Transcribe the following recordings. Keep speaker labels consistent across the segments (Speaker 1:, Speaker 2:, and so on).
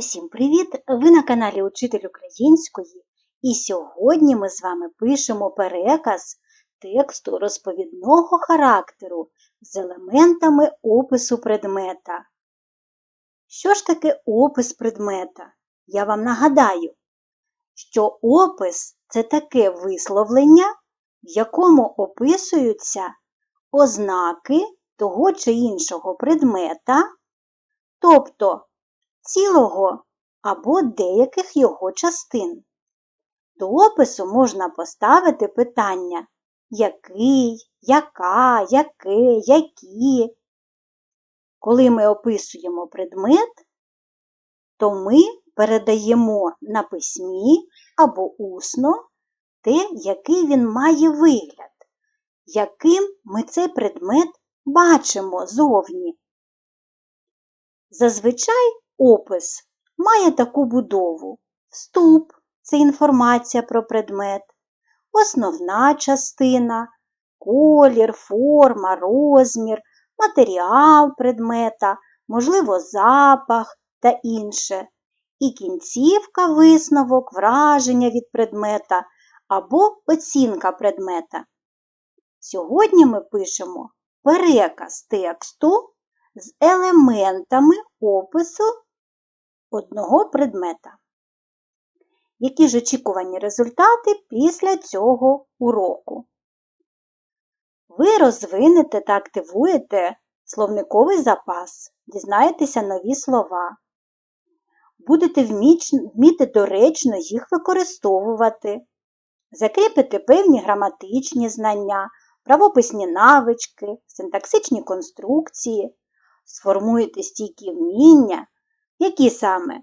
Speaker 1: Усім привіт! Ви на каналі Учитель Української, і сьогодні ми з вами пишемо переказ тексту розповідного характеру з елементами опису предмета. Що ж таке опис предмета? Я вам нагадаю, що опис це таке висловлення, в якому описуються ознаки того чи іншого предмета, тобто цілого або деяких його частин. До опису можна поставити питання який, яка, яке, які. Коли ми описуємо предмет, то ми передаємо на письмі або усно те, який він має вигляд, яким ми цей предмет бачимо зовні. Зазвичай опис має таку будову. Вступ це інформація про предмет, основна частина, колір, форма, розмір, матеріал предмета, можливо, запах та інше. І кінцівка висновок, враження від предмета або оцінка предмета. Сьогодні ми пишемо переказ тексту з елементами опису одного предмета. Які ж очікувані результати після цього уроку? Ви розвинете та активуєте словниковий запас, дізнаєтеся нові слова. Будете вміти доречно їх використовувати, закріпите певні граматичні знання, правописні навички, синтаксичні конструкції, сформуєте стійкі вміння, які саме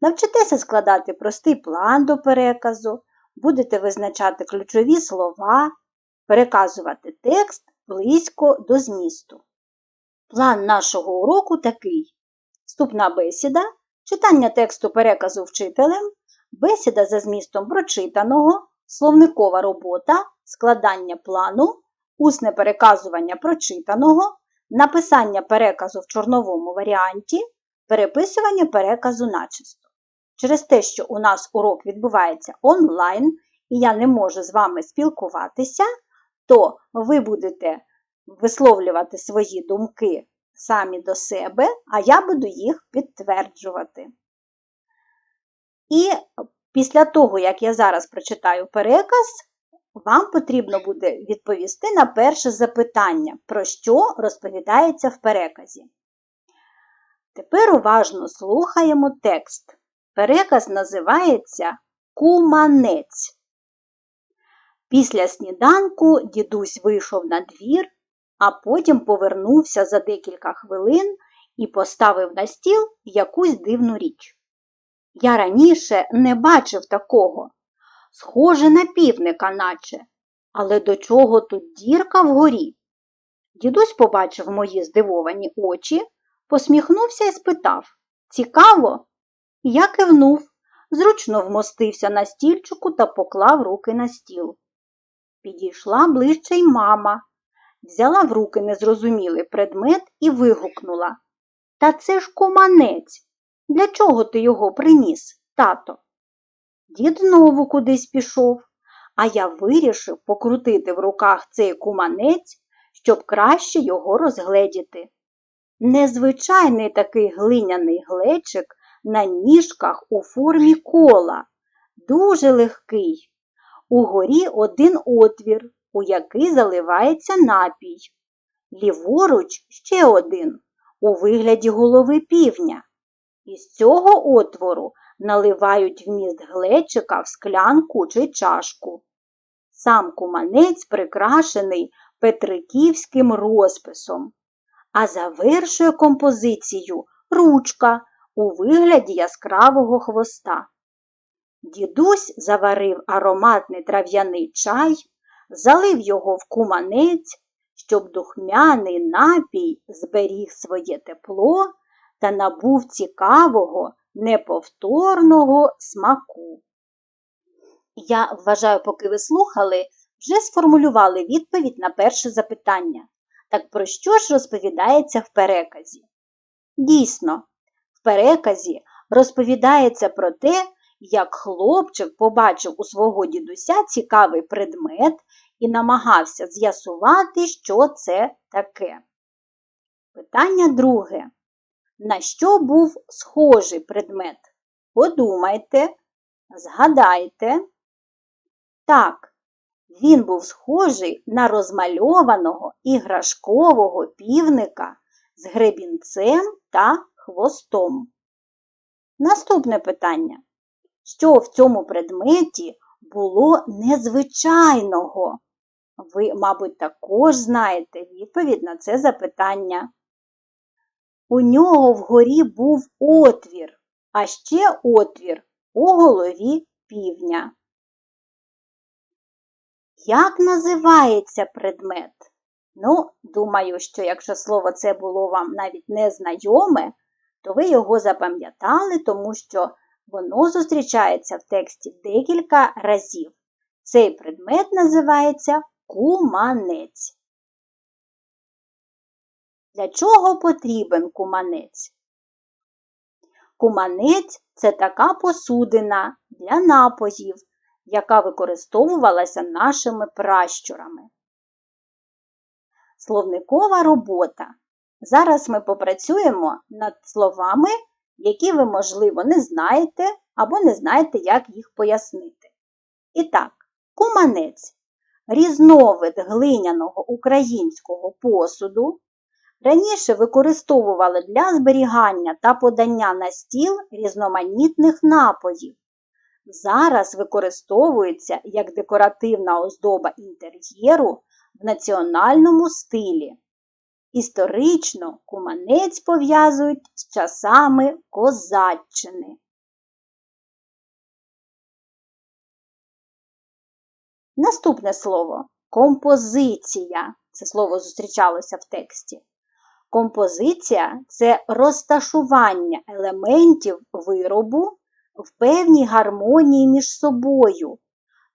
Speaker 1: навчитеся складати простий план до переказу, будете визначати ключові слова, переказувати текст близько до змісту. План нашого уроку такий: вступна бесіда, читання тексту переказу вчителем, бесіда за змістом прочитаного, словникова робота, складання плану, усне переказування прочитаного, написання переказу в чорновому варіанті, переписування переказу начисто. Через те, що у нас урок відбувається онлайн, і я не можу з вами спілкуватися, то ви будете висловлювати свої думки самі до себе, а я буду їх підтверджувати. І після того, як я зараз прочитаю переказ, вам потрібно буде відповісти на перше запитання, про що розповідається в переказі. Тепер уважно слухаємо текст. Переказ називається Куманець. Після сніданку дідусь вийшов на двір, а потім повернувся за декілька хвилин і поставив на стіл якусь дивну річ. Я раніше не бачив такого, схоже на півника, наче, але до чого тут дірка вгорі? Дідусь побачив мої здивовані очі, посміхнувся і спитав Цікаво? Я кивнув, зручно вмостився на стільчику та поклав руки на стіл. Підійшла ближче й мама, взяла в руки незрозумілий предмет і вигукнула Та це ж куманець. Для чого ти його приніс, тато? Дід знову кудись пішов, а я вирішив покрутити в руках цей куманець, щоб краще його розгледіти. Незвичайний такий глиняний глечик на ніжках у формі кола, дуже легкий. Угорі один отвір, у який заливається напій. Ліворуч ще один, у вигляді голови півня. Із цього отвору наливають вміст глечика в склянку чи чашку. Сам куманець прикрашений петриківським розписом, а завершує композицію ручка у вигляді яскравого хвоста. Дідусь заварив ароматний трав'яний чай, залив його в куманець, щоб духмяний напій зберіг своє тепло та набув цікавого, неповторного смаку. Я вважаю, поки ви слухали, вже сформулювали відповідь на перше запитання. Так про що ж розповідається в переказі? Дійсно, в переказі розповідається про те, як хлопчик побачив у свого дідуся цікавий предмет і намагався з'ясувати, що це таке. Питання друге. На що був схожий предмет? Подумайте, згадайте. Так, він був схожий на розмальованого іграшкового півника з гребінцем та хвостом. Наступне питання. Що в цьому предметі було незвичайного? Ви, мабуть, також знаєте відповідь на це запитання. У нього вгорі був отвір, а ще отвір у голові півня. Як називається предмет? Ну, думаю, що якщо слово це було вам навіть незнайоме, то ви його запам'ятали, тому що воно зустрічається в тексті декілька разів. Цей предмет називається куманець. Для чого потрібен куманець? Куманець це така посудина для напоїв, яка використовувалася нашими пращурами. Словникова робота. Зараз ми попрацюємо над словами, які ви, можливо, не знаєте або не знаєте, як їх пояснити. І так, куманець різновид глиняного українського посуду. Раніше використовували для зберігання та подання на стіл різноманітних напоїв. Зараз використовується як декоративна оздоба інтер'єру в національному стилі. Історично куманець пов'язують з часами козаччини. Наступне слово композиція. Це слово зустрічалося в тексті. Композиція це розташування елементів виробу в певній гармонії між собою,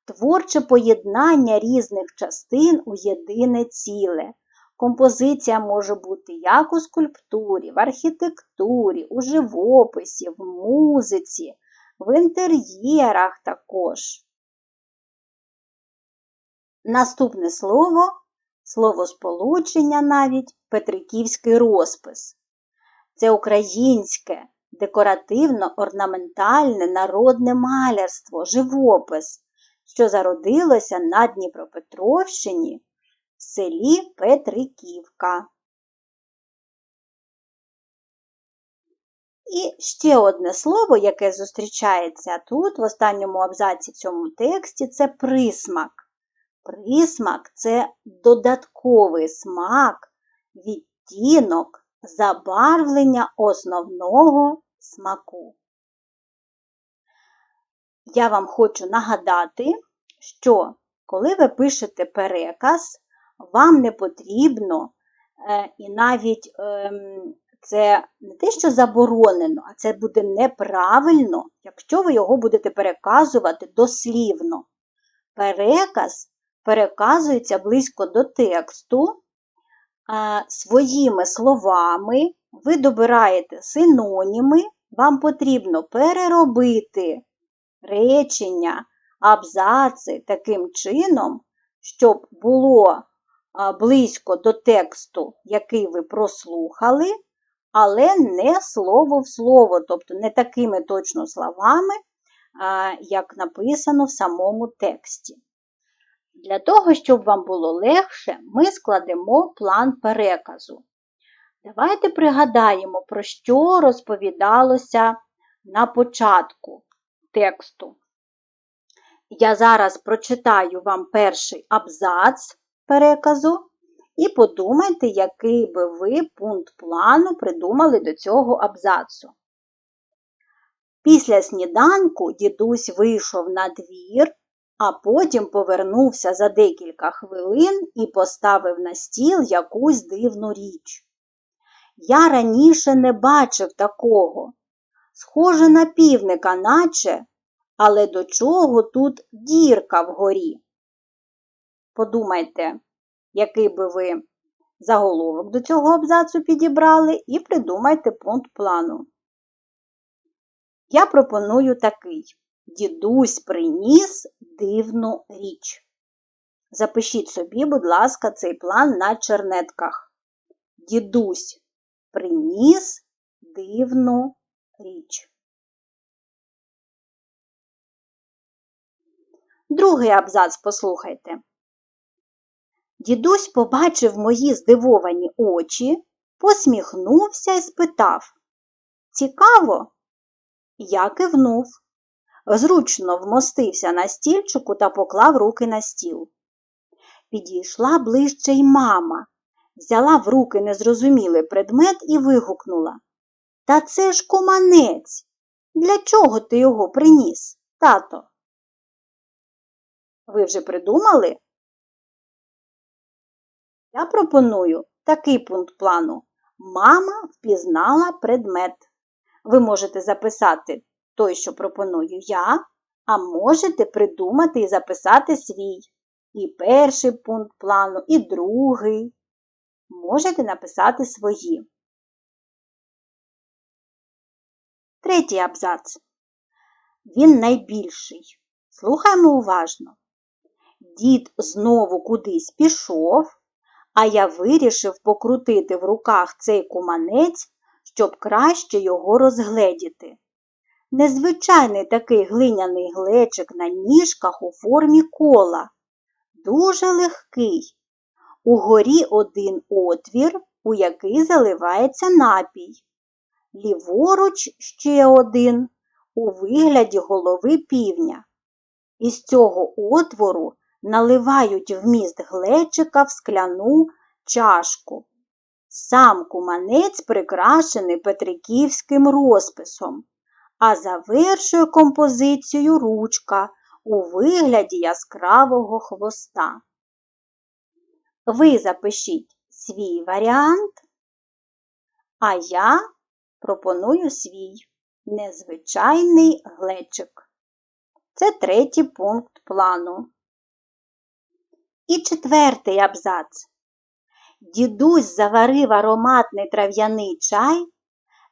Speaker 1: творче поєднання різних частин у єдине ціле. Композиція може бути як у скульптурі, в архітектурі, у живописі, в музиці, в інтер'єрах також. Наступне слово словосполучення навіть Петриківський розпис. Це українське декоративно-орнаментальне народне малярство, живопис, що зародилося на Дніпропетровщині в селі Петриківка. І ще одне слово, яке зустрічається тут, в останньому абзаці в цьому тексті, це присмак. Присмак це додатковий смак, відтінок, забарвлення основного смаку. Я вам хочу нагадати, що коли ви пишете переказ, вам не потрібно е, і навіть е, це не те, що заборонено, а це буде неправильно, якщо ви його будете переказувати дослівно. Переказ переказується близько до тексту своїми словами, ви добираєте синоніми, вам потрібно переробити речення, абзаци таким чином, щоб було близько до тексту, який ви прослухали, але не слово в слово, тобто не такими точно словами, як написано в самому тексті. Для того, щоб вам було легше, ми складемо план переказу. Давайте пригадаємо, про що розповідалося на початку тексту. Я зараз прочитаю вам перший абзац переказу і подумайте, який би ви пункт плану придумали до цього абзацу. Після сніданку дідусь вийшов на двір а потім повернувся за декілька хвилин і поставив на стіл якусь дивну річ. Я раніше не бачив такого. Схоже на півника, наче, але до чого тут дірка вгорі? Подумайте, який би ви заголовок до цього абзацу підібрали, і придумайте пункт плану. я пропоную такий. Дідусь приніс дивну річ. Запишіть собі, будь ласка, цей план на чернетках. Дідусь приніс дивну річ. Другий абзац послухайте. Дідусь побачив мої здивовані очі, посміхнувся і спитав Цікаво? Я кивнув. Зручно вмостився на стільчику та поклав руки на стіл. Підійшла ближче й мама, взяла в руки незрозумілий предмет і вигукнула Та це ж куманець. Для чого ти його приніс, тато? Ви вже придумали? Я пропоную такий пункт плану. Мама впізнала предмет. Ви можете записати той, що пропоную я, а можете придумати і записати свій. І перший пункт плану, і другий. Можете написати свої. Третій абзац. Він найбільший. Слухаємо уважно. Дід знову кудись пішов, а я вирішив покрутити в руках цей куманець, щоб краще його розгледіти. Незвичайний такий глиняний глечик на ніжках у формі кола, дуже легкий. Угорі один отвір, у який заливається напій. Ліворуч ще один у вигляді голови півня. Із цього отвору наливають вміст глечика в скляну чашку. Сам куманець прикрашений петриківським розписом, а завершує композицію ручка у вигляді яскравого хвоста. Ви запишіть свій варіант, а я пропоную свій незвичайний глечик. Це третій пункт плану. І четвертий абзац. Дідусь заварив ароматний трав'яний чай,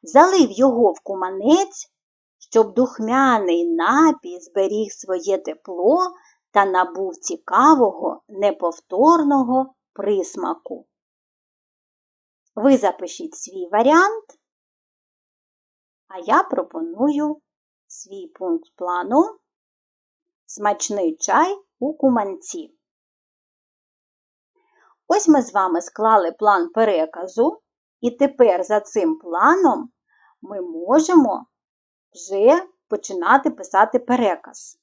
Speaker 1: залив його в куманець, щоб духмяний напій зберіг своє тепло та набув цікавого, неповторного присмаку. Ви запишіть свій варіант, а я пропоную свій пункт плану смачний чай у куманці. Ось ми з вами склали план переказу, і тепер за цим планом ми можемо вже починати писати переказ.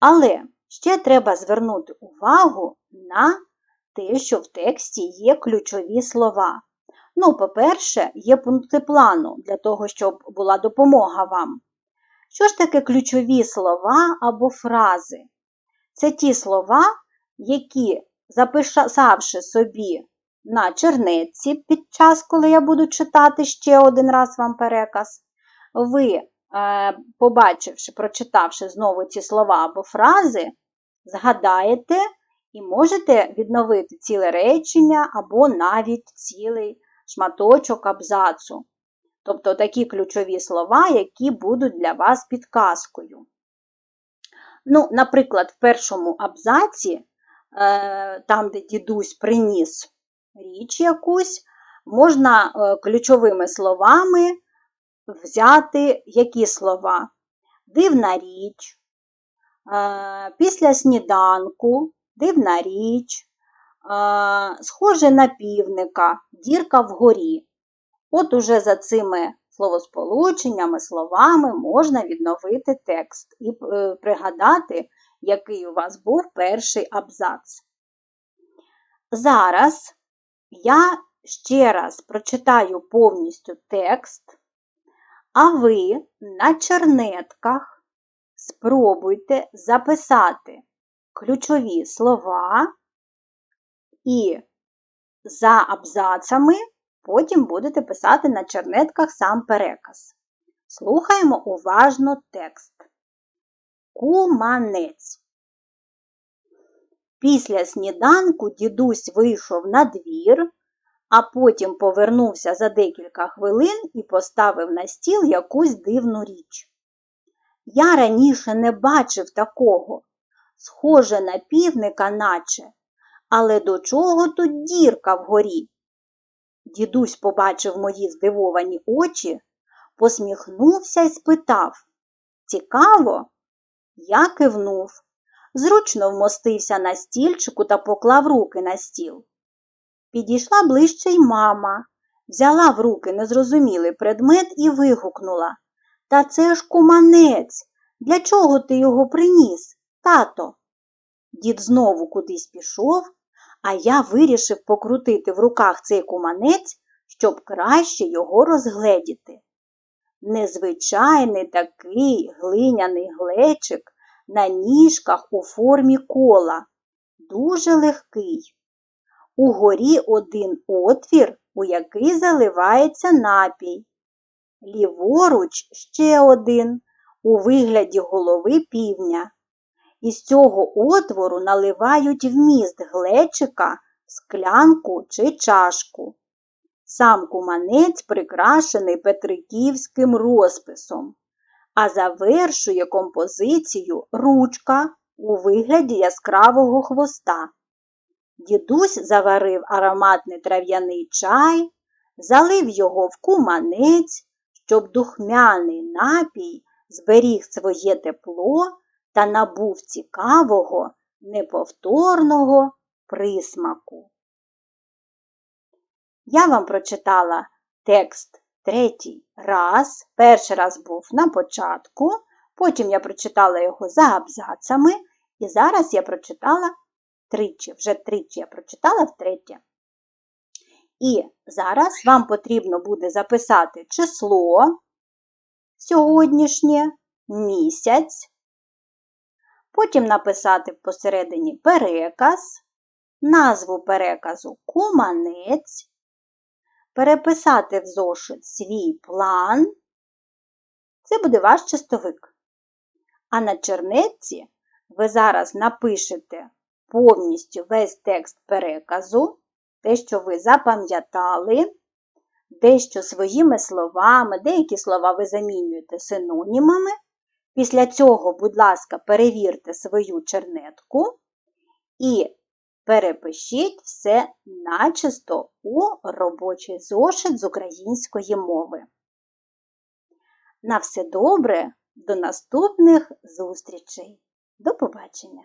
Speaker 1: Але ще треба звернути увагу на те, що в тексті є ключові слова. Ну, по-перше, є пункти плану для того, щоб була допомога вам. Що ж таке ключові слова або фрази? Це ті слова, які записавши собі на чернетці під час, коли я буду читати ще один раз вам переказ, ви, побачивши, прочитавши знову ці слова або фрази, згадаєте і можете відновити ціле речення або навіть цілий шматочок абзацу. Тобто такі ключові слова, які будуть для вас підказкою. Ну, Наприклад, в першому абзаці Е, там, де дідусь приніс річ якусь, можна е, ключовими словами взяти які слова? Дивна річ, е, після сніданку, дивна річ, схоже на півника, дірка вгорі. От уже за цими словосполученнями, словами можна відновити текст і пригадати, який у вас був перший абзац. Зараз я ще раз прочитаю повністю текст, а ви на чернетках спробуйте записати ключові слова і за абзацами потім будете писати на чернетках сам переказ. Слухаємо уважно текст. Куманець. Після сніданку дідусь вийшов на двір, а потім повернувся за декілька хвилин і поставив на стіл якусь дивну річ. Я раніше не бачив такого, схоже на півника, наче, але до чого тут дірка вгорі? Дідусь побачив мої здивовані очі, посміхнувся і спитав Цікаво? Я кивнув, зручно вмостився на стільчику та поклав руки на стіл. Підійшла ближче й мама, взяла в руки незрозумілий предмет і вигукнула Та це ж куманець. Для чого ти його приніс, тато? Дід знову кудись пішов, а я вирішив покрутити в руках цей куманець, щоб краще його розгледіти. Незвичайний такий глиняний глечик на ніжках у формі кола, дуже легкий. Угорі один отвір, у який заливається напій. Ліворуч ще один у вигляді голови півня. Із цього отвору наливають вміст глечика, склянку чи чашку. Сам куманець прикрашений петриківським розписом, а завершує композицію ручка у вигляді яскравого хвоста. Дідусь заварив ароматний трав'яний чай, залив його в куманець, щоб духмяний напій зберіг своє тепло та набув цікавого, неповторного присмаку. Я вам прочитала текст третій раз. Перший раз був на початку, потім я прочитала його за абзацами, і зараз я прочитала тричі, вже тричі я прочитала втретє. І зараз вам потрібно буде записати число сьогоднішнє, місяць, потім написати посередині переказ, назву переказу куманець, переписати в зошит свій план. Це буде ваш чистовик. А на чернетці ви зараз напишете повністю весь текст переказу, те, що ви запам'ятали, дещо своїми словами, деякі слова ви замінюєте синонімами. Після цього, будь ласка, перевірте свою чернетку і перепишіть все начисто у робочий зошит з української мови. На все добре, до наступних зустрічей. До побачення!